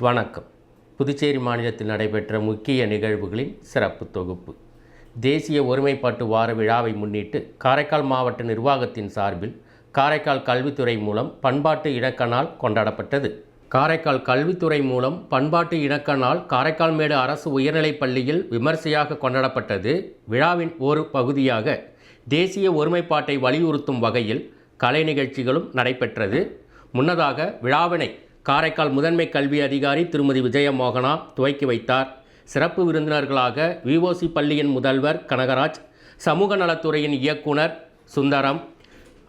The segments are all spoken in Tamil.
வணக்கம். புதுச்சேரி மாநிலத்தில் நடைபெற்ற முக்கிய நிகழ்வுகளின் சிறப்பு தொகுப்பு. தேசிய ஒருமைப்பாட்டு வார விழாவை முன்னிட்டு காரைக்கால் மாவட்ட நிர்வாகத்தின் சார்பில் காரைக்கால் கல்வித்துறை மூலம் பண்பாட்டு இணக்க நாள் கொண்டாடப்பட்டது. காரைக்கால் கல்வித்துறை மூலம் பண்பாட்டு இணக்க நாள் காரைக்கால் மேடு அரசு உயர்நிலைப் பள்ளியில் விமர்சையாக கொண்டாடப்பட்டது. விழாவின் ஒரு பகுதியாக தேசிய ஒருமைப்பாட்டை வலியுறுத்தும் வகையில் கலை நிகழ்ச்சிகளும் நடைபெற்றது. முன்னதாக விழாவினை காரைக்கால் முதன்மை கல்வி அதிகாரி திருமதி விஜயமோகனா துவக்கி வைத்தார். சிறப்பு விருந்தினர்களாக விஓசி பள்ளியின் முதல்வர் கனகராஜ் சமூக நலத்துறையின் இயக்குனர் சுந்தரம்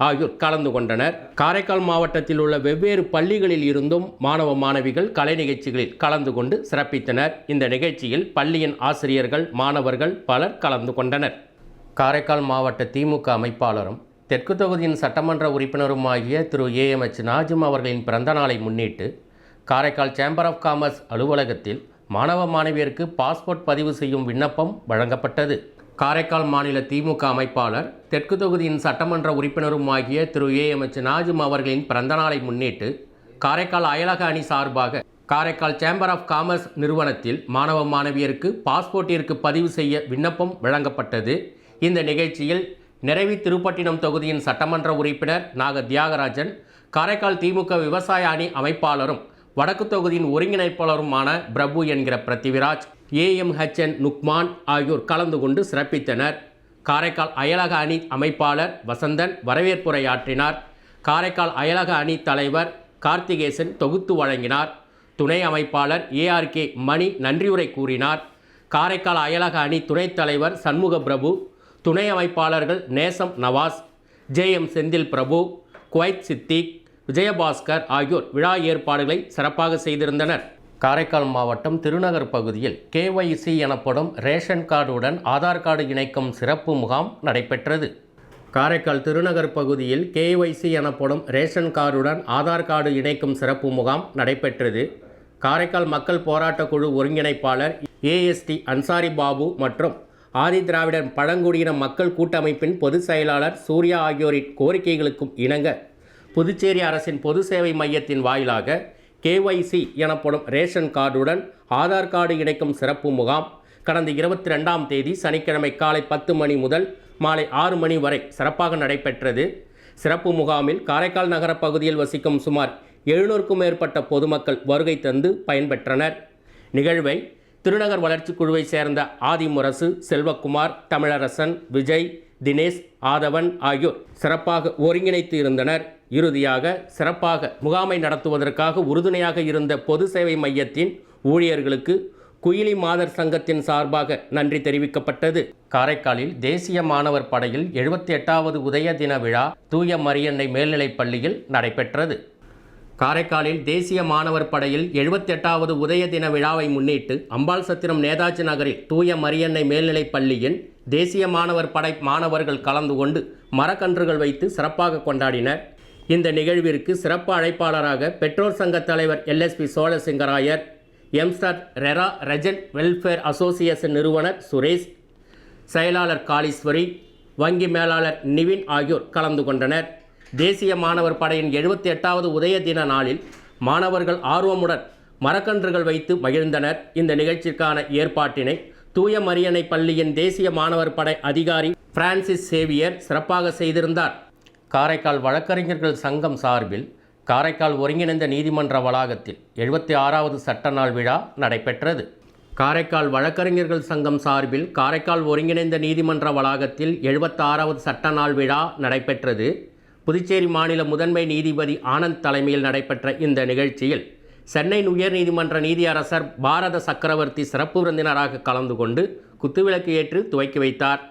ஆகியோர் கலந்து கொண்டனர். காரைக்கால் மாவட்டத்தில் உள்ள வெவ்வேறு பள்ளிகளில் இருந்தும் மாணவ மாணவிகள் கலை நிகழ்ச்சிகளில் கலந்து கொண்டு சிறப்பித்தனர். இந்த நிகழ்ச்சியில் பள்ளியின் ஆசிரியர்கள் மாணவர்கள் பலர் கலந்து கொண்டனர். காரைக்கால் மாவட்ட திமுக அமைப்பாளரும் தெற்கு தொகுதியின் சட்டமன்ற உறுப்பினருமாகிய திரு ஏஎம்எச் நாஜிம் அவர்களின் பிறந்த நாளை முன்னிட்டு காரைக்கால் சேம்பர் ஆஃப் காமர்ஸ் அலுவலகத்தில் மாணவ மாணவியருக்கு பாஸ்போர்ட் பதிவு செய்யும் விண்ணப்பம் வழங்கப்பட்டது. காரைக்கால் மாநில திமுக அமைப்பாளர் தெற்கு தொகுதியின் சட்டமன்ற உறுப்பினருமாகிய திரு ஏஎம்எச் நாஜிம் அவர்களின் பிறந்த நாளை முன்னிட்டு காரைக்கால் அயலக அணி சார்பாக காரைக்கால் சேம்பர் ஆஃப் காமர்ஸ் நிறுவனத்தில் மாணவ மாணவியருக்கு பாஸ்போர்ட்டிற்கு பதிவு செய்ய விண்ணப்பம் வழங்கப்பட்டது. இந்த நிகழ்ச்சியில் நிறைவி திருப்பட்டினம் தொகுதியின் சட்டமன்ற உறுப்பினர் நாக தியாகராஜன் காரைக்கால் திமுக விவசாய அணி அமைப்பாளரும் வடக்கு தொகுதியின் ஒருங்கிணைப்பாளருமான பிரபு என்கிற பிரத்திவிராஜ் ஏஎம்ஹெச்என் நுக்மான் ஆகியோர் கலந்து கொண்டு சிறப்பித்தனர். காரைக்கால் அயலக அணி அமைப்பாளர் வசந்தன் வரவேற்புரையாற்றினார். காரைக்கால் அயலக அணி தலைவர் கார்த்திகேசன் தொகுத்து வழங்கினார். துணை அமைப்பாளர் ஏஆர்கே மணி நன்றியுரை கூறினார். காரைக்கால் அயலக அணி துணைத் தலைவர் சண்முக பிரபு துணை அமைப்பாளர்கள் நேசம் நவாஸ் ஜேஎம் செந்தில் பிரபு குவைத் சித்திக் விஜயபாஸ்கர் ஆகியோர் விழா ஏற்பாடுகளை சிறப்பாக செய்திருந்தனர். காரைக்கால் மாவட்டம் திருநகர் பகுதியில் கேஒய்சி எனப்படும் ரேஷன் கார்டுடன் ஆதார் கார்டு இணைக்கும் சிறப்பு முகாம் நடைபெற்றது. காரைக்கால் திருநகர் பகுதியில் கேஒய்சி எனப்படும் ரேஷன் கார்டுடன் ஆதார் கார்டு இணைக்கும் சிறப்பு முகாம் நடைபெற்றது. காரைக்கால் மக்கள் போராட்டக் குழு ஒருங்கிணைப்பாளர் ஏஎஸ்டி அன்சாரி பாபு மற்றும் ஆதி திராவிடர் பழங்குடியின மக்கள் கூட்டமைப்பின் பொதுச் செயலாளர் சூர்யா ஆகியோரின் கோரிக்கைகளுக்கும் இணங்க புதுச்சேரி அரசின் பொது சேவை மையத்தின் வாயிலாக கேஒய்சி எனப்படும் ரேஷன் கார்டுடன் ஆதார் கார்டு இணைக்கும் சிறப்பு முகாம் கடந்த இருபத்தி ரெண்டாம் தேதி சனிக்கிழமை காலை பத்து மணி முதல் மாலை ஆறு மணி வரை சிறப்பாக நடைபெற்றது. சிறப்பு முகாமில் காரைக்கால் நகர பகுதியில் வசிக்கும் சுமார் எழுநூறுக்கும் மேற்பட்ட பொதுமக்கள் வருகை தந்து பயன்பெற்றனர். நிகழ்வை திருநகர் வளர்ச்சிக் குழுவை சேர்ந்த ஆதிமுரசு செல்வக்குமார் தமிழரசன் விஜய் தினேஷ் ஆதவன் ஆகியோர் சிறப்பாக ஒருங்கிணைத்து இருந்தனர். இறுதியாக சிறப்பாக முகாமை நடத்துவதற்காக உறுதுணையாக இருந்த பொது சேவை மையத்தின் ஊழியர்களுக்கு குயிலி மாதர் சங்கத்தின் சார்பாக நன்றி தெரிவிக்கப்பட்டது. காரைக்காலில் தேசிய மாணவர் படையில் எழுபத்தி எட்டாவது உதய தின விழா தூய மரியன்னை மேல்நிலைப் பள்ளியில் நடைபெற்றது. காரைக்காலில் தேசிய மாணவர் படையில் எழுபத்தெட்டாவது உதய தின விழாவை முன்னிட்டு அம்பாள் சத்திரம் நேதாஜி நகரில் தூய மரியன்னை மேல்நிலைப் பள்ளியின் தேசிய மாணவர் படை மாணவர்கள் கலந்து கொண்டு மரக்கன்றுகள் வைத்து சிறப்பாக கொண்டாடினர். இந்த நிகழ்விற்கு சிறப்பு அழைப்பாளராக பெற்றோர் சங்க தலைவர் எல்எஸ்பி சோழசிங்கராயர் எம்ஸ்டார் ரெரா ரெஜன் வெல்ஃபேர் அசோசியேஷன் நிறுவனர் சுரேஷ் செயலாளர் காளீஸ்வரி வங்கி மேலாளர் நிவின் ஆகியோர் கலந்து கொண்டனர். தேசிய மாணவர் படையின் எழுபத்தி எட்டாவது உதய தின நாளில் மாணவர்கள் ஆர்வமுடன் மரக்கன்றுகள் வைத்து மகிழ்ந்தனர். இந்த நிகழ்ச்சிக்கான ஏற்பாட்டினை தூய மரியணை பள்ளியின் தேசிய மாணவர் படை அதிகாரி பிரான்சிஸ் சேவியர் சிறப்பாக செய்திருந்தார். காரைக்கால் வழக்கறிஞர்கள் சங்கம் சார்பில் காரைக்கால் ஒருங்கிணைந்த நீதிமன்ற வளாகத்தில் எழுபத்தி ஆறாவது சட்ட நாள் விழா நடைபெற்றது. காரைக்கால் வழக்கறிஞர்கள் சங்கம் சார்பில் காரைக்கால் ஒருங்கிணைந்த நீதிமன்ற வளாகத்தில் எழுபத்தாறாவது சட்ட நாள் விழா நடைபெற்றது. புதுச்சேரி மாநில முதன்மை நீதிபதி ஆனந்த் தலைமையில் நடைபெற்ற இந்த நிகழ்ச்சியில் சென்னை உயர்நீதிமன்ற நீதியரசர் பாரத சக்கரவர்த்தி சிறப்பு விருந்தினராக கலந்து கொண்டு குத்துவிளக்கு ஏற்று துவக்கி வைத்தார்.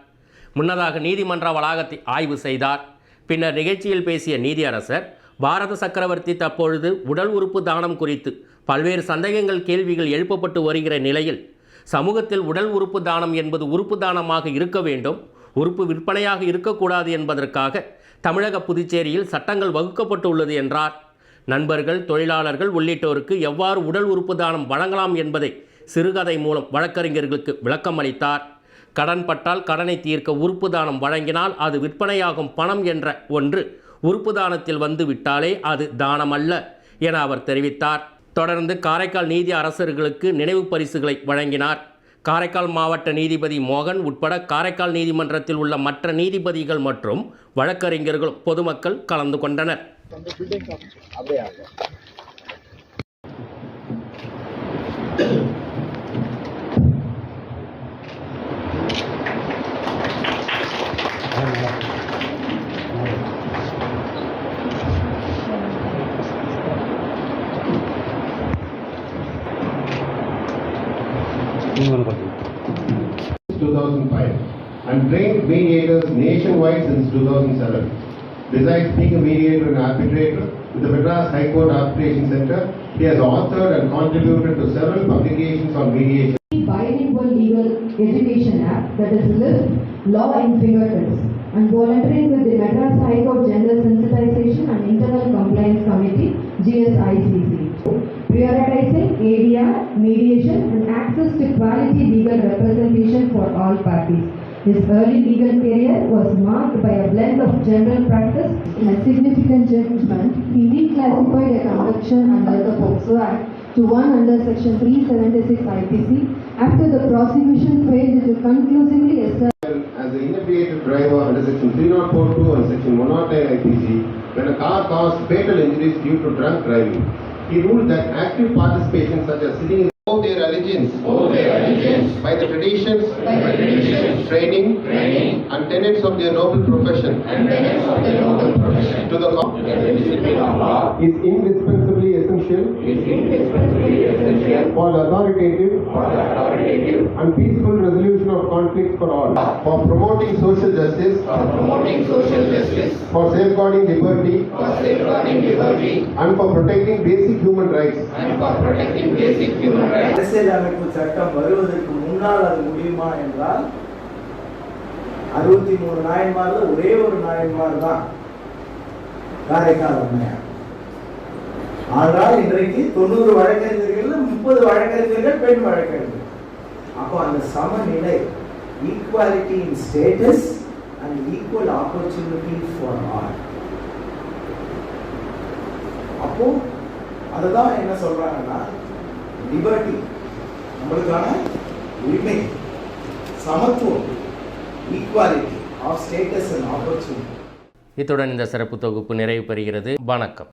முன்னதாக நீதிமன்ற வளாகத்தை ஆய்வு செய்தார். பின்னர் நிகழ்ச்சியில் பேசிய நீதியரசர் பாரத சக்கரவர்த்தி தற்பொழுது உடல் உறுப்பு தானம் குறித்து பல்வேறு சந்தேகங்கள் கேள்விகள் எழுப்பப்பட்டு வருகிற நிலையில் சமூகத்தில் உடல் உறுப்பு தானம் என்பது உறுப்பு தானமாக இருக்க வேண்டும் உறுப்பு விற்பனையாக இருக்கக்கூடாது என்பதற்காக தமிழக புதுச்சேரியில் சட்டங்கள் வகுக்கப்பட்டுள்ளது என்றார். நண்பர்கள் தொழிலாளர்கள் உள்ளிட்டோருக்கு எவ்வாறு உடல் உறுப்பு தானம் வழங்கலாம் என்பதை சிறுகதை மூலம் வழக்கறிஞர்களுக்கு விளக்கம் அளித்தார். கடன்பட்டால் கடனை தீர்க்க உறுப்பு தானம் வழங்கினால் அது விற்பனையாகும் பணம் என்ற ஒன்று உறுப்பு தானத்தில் வந்து விட்டாலே அது தானம் அல்ல என அவர் தெரிவித்தார். தொடர்ந்து காரைக்கால் நீதி அரசர்களுக்கு நினைவு பரிசுகளை வழங்கினார். காரைக்கால் மாவட்ட நீதிபதி மோகன் உட்பட காரைக்கால் நீதிமன்றத்தில் உள்ள மற்ற நீதிபதிகள் மற்றும் வழக்கறிஞர்கள் பொதுமக்கள் கலந்து கொண்டனர். நீங்கள் 2005 and trained mediators nationwide since 2007. Besides being a mediator and arbitrator with the Madras High Court Arbitration Center, he has authored and contributed to several publications on mediation. bilingual legal education app that is LIFT Law in Fingertips and volunteering with the Madras High Court Gender Sensitization and Internal Compliance Committee GSICC. Prioritizing mediation and access to quality legal representation for all parties. His early legal career was marked by a blend of general practice and a significant judgment. He reclassified a conviction under the POCSO Act to one under section 376 IPC after the prosecution failed to conclusively establish As an inebriated driver under section 3042 and section 109 IPC, when a car caused fatal injuries due to drunk driving, he ruled that active participation such as sitting in of their allegiance, of their allegiance by the traditions, by the traditions training, training, and tenets of their noble profession, and tenets of their noble profession. To the, law. Is indispensably essential, is indispensably essential for the authoritative, for the authoritative and peaceful resolution of conflicts for all, for promoting social justice, for promoting social justice, for safeguarding liberty, for safeguarding and for protecting basic human rights. அரசியலமைப்பு சட்டம் வருவதற்கு முன்னால் அது முடியுமா என்றால் அறுபத்தி மூணு நாயன்மார்ல ஒரே ஒரு நாயன்மார் தான். காரைக்கால் அம்மையார். ஆனால் இன்றைக்கு தொண்ணூறு வழக்கறிஞர்கள் முப்பது வழக்கறிஞர்கள் பெண் வழக்கறிஞர்கள். அப்போ அந்த சமநிலை equality in status and equal opportunity for all அப்போ அதுதான் என்ன சொல்றாங்கன்னா லிபர்ட்டி நம்மளுக்கான உரிமை சமத்துவம் equality of status and opportunity இத்துடன் இந்த சிறப்பு தொகுப்பு நிறைவு பெறுகிறது. வணக்கம்.